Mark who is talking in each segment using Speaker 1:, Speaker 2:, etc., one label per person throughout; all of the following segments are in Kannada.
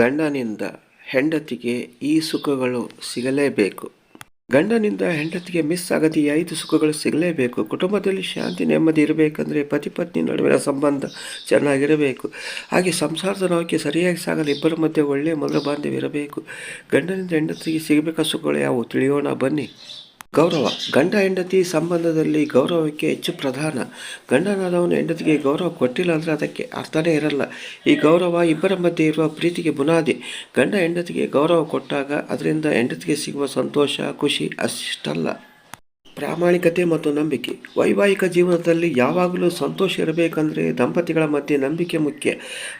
Speaker 1: ಗಂಡನಿಂದ ಹೆಂಡತಿಗೆ ಈ ಸುಖಗಳು ಸಿಗಲೇಬೇಕು. ಗಂಡನಿಂದ ಹೆಂಡತಿಗೆ ಮಿಸ್ ಆಗದ ಈ ಐದು ಸುಖಗಳು ಸಿಗಲೇಬೇಕು. ಕುಟುಂಬದಲ್ಲಿ ಶಾಂತಿ, ನೆಮ್ಮದಿ ಇರಬೇಕಂದ್ರೆ ಪತಿ ಪತ್ನಿ ನಡುವಿನ ಸಂಬಂಧ ಚೆನ್ನಾಗಿರಬೇಕು. ಹಾಗೆ ಸಂಸಾರದ ನೌಕೆ ಸರಿಯಾಗಿ ಸಾಗಲು ಇಬ್ಬರ ಮಧ್ಯೆ ಒಳ್ಳೆಯ ಮೊದಲ ಇರಬೇಕು ಗಂಡನಿಂದ ಹೆಂಡತಿಗೆ ಸಿಗಬೇಕಾದ ಸುಖಗಳು ಯಾವುವು? ತಿಳಿಯೋಣ ಬನ್ನಿ. ಗೌರವ. ಗಂಡ ಹೆಂಡತಿ ಸಂಬಂಧದಲ್ಲಿ ಗೌರವಕ್ಕೆ ಹೆಚ್ಚು ಪ್ರಧಾನ. ಗಂಡನಾದವನು ಹೆಂಡತಿಗೆ ಗೌರವ ಕೊಟ್ಟಿಲ್ಲ ಅಂದರೆ ಅದಕ್ಕೆ ಅರ್ಥನೇ ಇರಲ್ಲ. ಈ ಗೌರವ ಇಬ್ಬರ ಮಧ್ಯೆ ಇರುವ ಪ್ರೀತಿಗೆ ಬುನಾದಿ. ಗಂಡ ಹೆಂಡತಿಗೆ ಗೌರವ ಕೊಟ್ಟಾಗ ಅದರಿಂದ ಹೆಂಡತಿಗೆ ಸಿಗುವ ಸಂತೋಷ, ಖುಷಿ ಅಷ್ಟಲ್ಲ. ಪ್ರಾಮಾಣಿಕತೆ ಮತ್ತು ನಂಬಿಕೆ. ವೈವಾಹಿಕ ಜೀವನದಲ್ಲಿ ಯಾವಾಗಲೂ ಸಂತೋಷ ಇರಬೇಕಂದ್ರೆ ದಂಪತಿಗಳ ಮಧ್ಯೆ ನಂಬಿಕೆ ಮುಖ್ಯ.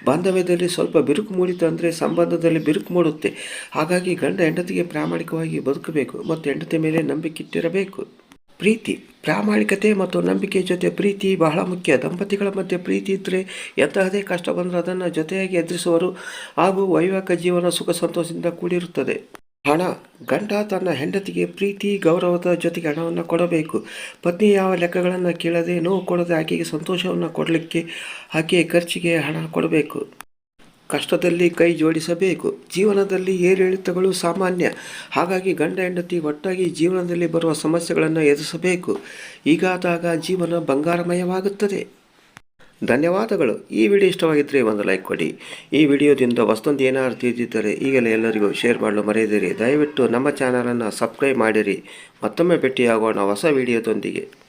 Speaker 1: ಬಾಂಧವ್ಯದಲ್ಲಿ ಸ್ವಲ್ಪ ಬಿರುಕು ಮೂಡಿತು ಅಂದರೆ ಸಂಬಂಧದಲ್ಲಿ ಬಿರುಕು ಮೂಡುತ್ತೆ. ಹಾಗಾಗಿ ಗಂಡ ಹೆಂಡತಿಗೆ ಪ್ರಾಮಾಣಿಕವಾಗಿ ಬದುಕಬೇಕು ಮತ್ತು ಹೆಂಡತಿ ಮೇಲೆ ನಂಬಿಕೆ ಇಟ್ಟಿರಬೇಕು ಪ್ರೀತಿ. ಪ್ರಾಮಾಣಿಕತೆ ಮತ್ತು ನಂಬಿಕೆ ಜೊತೆ ಪ್ರೀತಿ ಬಹಳ ಮುಖ್ಯ. ದಂಪತಿಗಳ ಮಧ್ಯೆ ಪ್ರೀತಿ ಇದ್ದರೆ ಎಂತಹದೇ ಕಷ್ಟ ಬಂದರೂ ಅದನ್ನು ಜೊತೆಯಾಗಿ ಎದುರಿಸುವರು ಹಾಗೂ ವೈವಾಹಿಕ ಜೀವನ ಸುಖ ಸಂತೋಷದಿಂದ ಕೂಡಿರುತ್ತದೆ. ಹಣ, ಗಂಡ ತನ್ನ ಹೆಂಡತಿಗೆ ಪ್ರೀತಿ, ಗೌರವದ ಜೊತೆಗೆ ಹಣವನ್ನು ಕೊಡಬೇಕು. ಪತ್ನಿ ಯಾವ ಲೆಕ್ಕಗಳನ್ನು ಕೇಳದೆ ನೋವು ಕೊಡದೆ ಆಕೆಗೆ ಸಂತೋಷವನ್ನು ಕೊಡಲಿಕ್ಕೆ ಆಕೆಯ ಖರ್ಚಿಗೆ ಹಣ ಕೊಡಬೇಕು. ಕಷ್ಟದಲ್ಲಿ ಕೈ ಜೋಡಿಸಬೇಕು. ಜೀವನದಲ್ಲಿ ಏರಿಳಿತಗಳು ಸಾಮಾನ್ಯ. ಹಾಗಾಗಿ ಗಂಡ ಹೆಂಡತಿ ಒಟ್ಟಾಗಿ ಜೀವನದಲ್ಲಿ ಬರುವ ಸಮಸ್ಯೆಗಳನ್ನು ಎದುರಿಸಬೇಕು. ಈಗಾದಾಗ ಜೀವನ ಬಂಗಾರಮಯವಾಗುತ್ತದೆ. ಧನ್ಯವಾದಗಳು. ಈ ವಿಡಿಯೋ ಇಷ್ಟವಾಗಿದ್ದರೆ ಒಂದು ಲೈಕ್ ಕೊಡಿ. ಈ ವಿಡಿಯೋದಿಂದ ಹೊಸದೊಂದು ಏನಾದರೂ ತಿಳಿದಿದ್ದರೆ ಈಗಲೇ ಎಲ್ಲರಿಗೂ ಶೇರ್ ಮಾಡಲು ಮರೆಯದಿರಿ. ದಯವಿಟ್ಟು ನಮ್ಮ ಚಾನಲನ್ನು ಸಬ್ಸ್ಕ್ರೈಬ್ ಮಾಡಿರಿ. ಮತ್ತೊಮ್ಮೆ ಭೇಟಿಯಾಗೋಣ ಹೊಸ ವಿಡಿಯೋದೊಂದಿಗೆ.